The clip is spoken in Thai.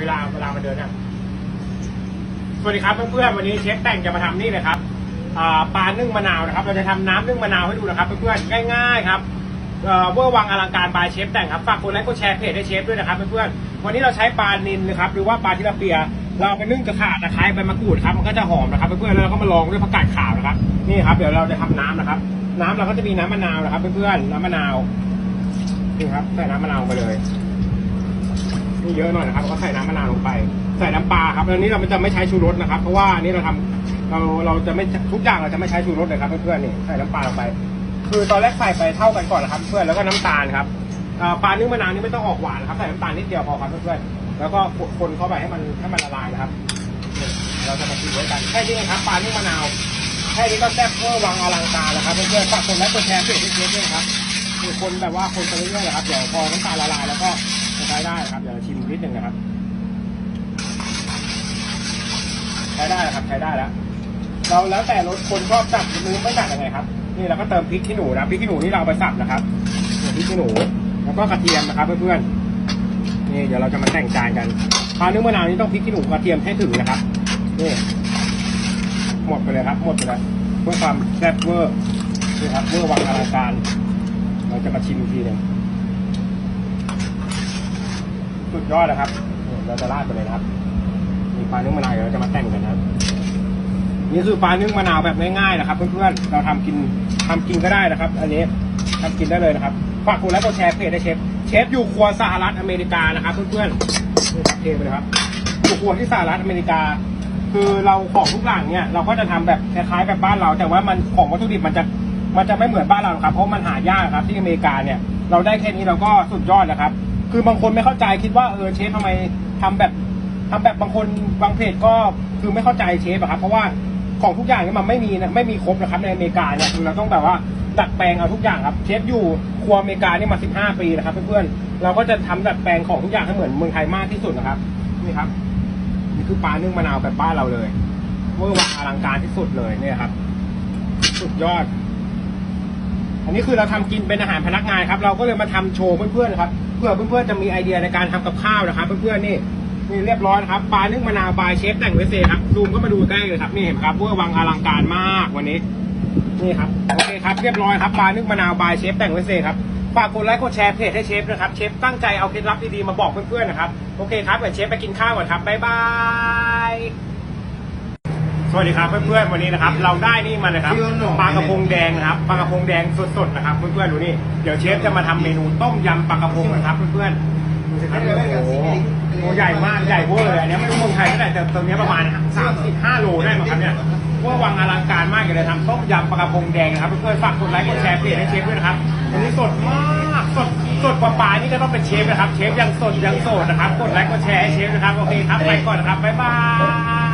เวลาเวลามาเดินนะสวัสดีครับเพื่อนๆวันนี้เชฟแต่งจะมาทำนี่เลยครับปลานึ่งมะนาวนะครับ เราจะทำน้ำนึ่งมะนาวให้ดูนะครับเพื่อนๆง่าย ๆ ครับเอ่อเวอร์วังอลังการบายเชฟแต่งครับฝากกดไลค์กดแชร์เพจให้เชฟด้วยนะครับเพื่อนๆวันนี้เราใช้ปลานิลนะครับหรือว่าปลาทิลาเปีย เราเอาไปนึ่งกระถาตะไคร้ใบมะกรูดครับมันก็จะหอมนะครับเพื่อนๆแล้วเราก็มาลองด้วยผักกาดขาวนะครับนี่ครับเดี๋ยวเราจะทำน้ำนะครับ น้ำเราก็จะมีน้ำมะนาวนะครับเพื่อนๆน้ำมะนาวนี่ครับใส่น้ำมะนาวไปเลย นี่เยอะหน่อยนะครับก็ใส่น้ำมะนาวลงไป ใส่น้ำปลาครับแล้วนี้เราจะไม่ใช้ชูรสนะครับ เพราะว่าอันนี้เราทำเราเราจะไม่ทุกอย่างเราจะไม่ใช้ชูรสเลยครับเพื่อนๆนี่ใส่น้ำปลาลงไป คือตอนแรกใส่ไปเท่ากันก่อนนะครับ เพื่อนแล้วก็น้ำตาลครับปลานึ่งมะนาวนี่ไม่ต้องออกหวานนะครับใส่น้ำตาลนิดเดียวพอครับเพื่อนๆแล้วก็คนเข้าไปให้มันให้มันละลายนะครับ เราจะมากินด้วยกันแค่นี้เองครับปลานึ่งมะนาวแค่นี้ก็แซ่บเวอร์วังอลังการแล้วครับเพื่อนๆฝากกดไลค์กดแชร์เพจให้เชฟด้วยนะครับมีคนแบบว่าคนไปเรื่อยๆนะครับเดี๋ยวพอน้ำตาลละลายแล้วก็ ช้ได้ครับเดี๋ยวเราชิมนิดนึงนะครับ ใช้ได้ครับใช้ได้แล้ว เราแล้วแต่รสคนชอบจับหรือไม่จับยังไงครับ นี่เราก็เติมพริกขี้หนูนะพริกขี้หนูนี่เราเอาไปสับนะครับนี่พริกขี้หนู แล้วก็กระเทียมนะครับเพื่อนๆนี่เดี๋ยวเราจะมาแต่งจานกันปลาเนื้อมะนาวนี่ต้องพริกขี้หนูกระเทียมให้ถึงนะครับนี่หมดไปเลยครับ หมดไปเลยเพื่อความแซ่บเวอร์นี่ครับเวอร์วังอลังการ เราจะมาชิมอีกทีหนึ่งสุด ยอดนะครับ เราจะราดไปเลยนะครับ มีปลานึ่งมะนาวเดี๋ยวเราจะมาแต่งกันนะครับ นี่คือปลานึ่งมะนาวแบบง่ายๆนะครับ เพื่อนๆ เราทำกินทำกินก็ได้นะครับ อันนี้ทำกินได้เลยนะครับ ฝากกดไลค์กดแชร์เพจได้เชฟ เชฟอยู่ครัวสหรัฐอเมริกานะครับ เพื่อนๆนี่ครับเทไปเลยครับ อยู่ครัวที่สหรัฐอเมริกา คือเราของทุกอย่างเนี่ย เราก็จะทำแบบคล้ายๆแบบบ้านเรา แต่ว่ามันของวัตถุดิบมันจะมันจะไม่เหมือนบ้านเราครับ เพราะมันหายากครับที่อเมริกาเนี่ย เราได้แค่นี้เราก็สุดยอดนะครับ คือบางคนไม่เข้าใจคิดว่าเออเชฟทำไมทำแบบทำแบบบางคนบางเพจก็คือไม่เข้าใจเชฟอะครับ เพราะว่าของทุกอย่างเนี่ยมันไม่มีนะไม่มีครบนะครับในอเมริกาเนี่ยเราต้องแบบว่าดัดแปลงเอาทุกอย่างครับ เชฟอยู่ครัวอเมริกานี่มา 15 ปีนะครับเพื่อนๆเราก็จะทำดัดแปลงของทุกอย่างให้เหมือนเมืองไทยมากที่สุดนะครับนี่ครับนี่คือปลานึ่งมะนาวแบบบ้านเราเลยเวอร์วังอลังการที่สุดเลยเนี่ยครับ สุดยอด อันนี้คือเราทำกินเป็นอาหารพนักงานครับ เราก็เลยมาทำโชว์เพื่อนๆนะครับ เพื่อเพื่อนๆจะมีไอเดียในการทำกับข้าวนะครับ เพื่อนๆนี่นี่เรียบร้อยนะครับปลานึ่งมะนาวบายเชฟแต่งเวสเซครับซูมก็มาดูใกล้เลยครับนี่เห็นครับเวอร์วังอลังการมากวันนี้นี่ครับโอเคครับเรียบร้อยครับปลานึ่งมะนาวบายเชฟแต่งเวสเซครับฝากกดไลค์กดแชร์เพจให้เชฟนะครับเชฟตั้งใจเอาเคล็ดลับดีๆมาบอกเพื่อนๆนะครับโอเคครับเดี๋ยวเชฟไปกินข้าวก่อนครับบ๊ายบาย สวัสดีครับเพื่อนๆวันนี้นะครับ เราได้นี่มานะครับปลากระพงแดงนะครับปลากระพงแดงสดๆนะครับเพื่อนๆดูนี่เดี๋ยวเชฟจะมาทำเมนูต้มยำปลากระพงนะครับเพื่อนๆดูสิครับโอ้โหตัวใหญ่มากใหญ่เวอร์เลยอันนี้ไม่รู้เมืองไทยเท่าไหร่แต่ตัวนี้ประมาณสามสิบห้าโลได้มั้งครับเนี่ยว่าวังอลังการมากเลยทำต้มยำปลากระพงแดงนะครับเพื่อนๆฝากกดไลค์กดแชร์เพจให้เชฟด้วยนะครับอันนี้สดมากสดสดกว่าปลานี่ก็ต้องเป็นเชฟนะครับเชฟยังสดยังโสดนะครับกดไลค์กดแชร์ให้เชฟนะครับโอเคครับไปก่อนนะครับบ๊ายบาย